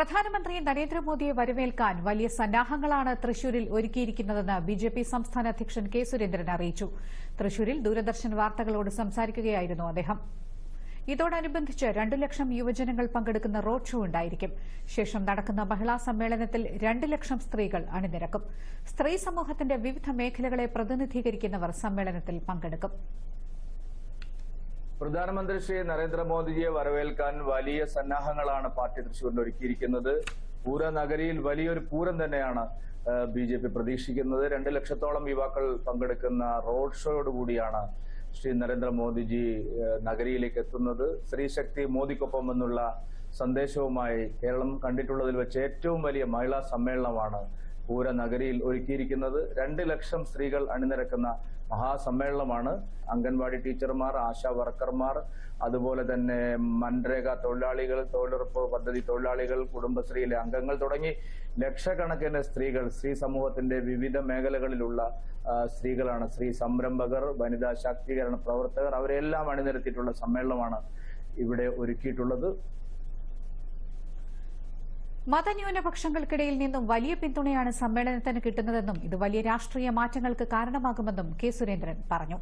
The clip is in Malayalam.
പ്രധാനമന്ത്രി നരേന്ദ്രമോദിയെ വരവേൽക്കാൻ വലിയ സന്നാഹങ്ങളാണ് തൃശൂരിൽ ഒരുക്കിയിരിക്കുന്നതെന്ന് ബി ജെ പി സംസ്ഥാന അധ്യക്ഷൻ കെ സുരേന്ദ്രൻ അറിയിച്ചു. തൃശൂരിൽ ദൂരദർശൻ വാർത്തകളോട് സംസാരിക്കുകയായിരുന്നു അദ്ദേഹം. ഇതോടനുബന്ധിച്ച് രണ്ടു ലക്ഷം യുവജനങ്ങൾ പങ്കെടുക്കുന്ന റോഡ് ഷോ ഉണ്ടായിരിക്കും. ശേഷം നടക്കുന്ന മഹിളാ സമ്മേളനത്തിൽ രണ്ട് ലക്ഷം സ്ത്രീകൾ അണിനിരക്കും. സ്ത്രീ സമൂഹത്തിന്റെ വിവിധ മേഖലകളെ പ്രതിനിധീകരിക്കുന്നവർ സമ്മേളനത്തിൽ പങ്കെടുക്കും. പ്രധാനമന്ത്രി ശ്രീ നരേന്ദ്രമോദിജിയെ വരവേൽക്കാൻ വലിയ സന്നാഹങ്ങളാണ് പാർട്ടി തൃശ്ശൂരിൽ ഒരുക്കിയിരിക്കുന്നത് പൂര നഗരിയിൽ വലിയൊരു പൂരം തന്നെയാണ് ബി ജെ പി പ്രതീക്ഷിക്കുന്നത്. രണ്ട് ലക്ഷത്തോളം യുവാക്കൾ പങ്കെടുക്കുന്ന റോഡ് ഷോയോടുകൂടിയാണ് ശ്രീ നരേന്ദ്രമോദിജി നഗരിയിലേക്ക് എത്തുന്നത്. സ്ത്രീശക്തി മോദിക്കൊപ്പം എന്നുള്ള സന്ദേശവുമായി കേരളം കണ്ടിട്ടുള്ളതിൽ വെച്ച് ഏറ്റവും വലിയ മഹിളാ സമ്മേളനമാണ് പൂര നഗരിയിൽ ഒരുക്കിയിരിക്കുന്നത് രണ്ട് ലക്ഷം സ്ത്രീകൾ അണിനിരക്കുന്ന മഹാസമ്മേളനമാണ്. അംഗൻവാടി ടീച്ചർമാർ ആശാ വർക്കർമാർ അതുപോലെ തന്നെ മൻരേഗ തൊഴിലാളികൾ തൊഴിലുറപ്പ് പദ്ധതി തൊഴിലാളികൾ കുടുംബശ്രീയിലെ അംഗങ്ങൾ തുടങ്ങി ലക്ഷക്കണക്കിന് സ്ത്രീകൾ സ്ത്രീ സമൂഹത്തിന്റെ വിവിധ മേഖലകളിലുള്ള സ്ത്രീകളാണ്. സ്ത്രീ സംരംഭകർ വനിതാ ശാക്തീകരണ പ്രവർത്തകർ അവരെല്ലാം അണിനിരത്തിയിട്ടുള്ള സമ്മേളനമാണ് ഇവിടെ ഒരുക്കിയിട്ടുള്ളത്. മതന്യൂനപക്ഷങ്ങൾക്കിടയിൽ നിന്നും വലിയ പിന്തുണയാണ് സമ്മേളനത്തിന് കിട്ടുന്നതെന്നും ഇത് വലിയ രാഷ്ട്രീയ മാറ്റങ്ങൾക്ക് കാരണമാകുമെന്നും കെ സുരേന്ദ്രൻ പറഞ്ഞു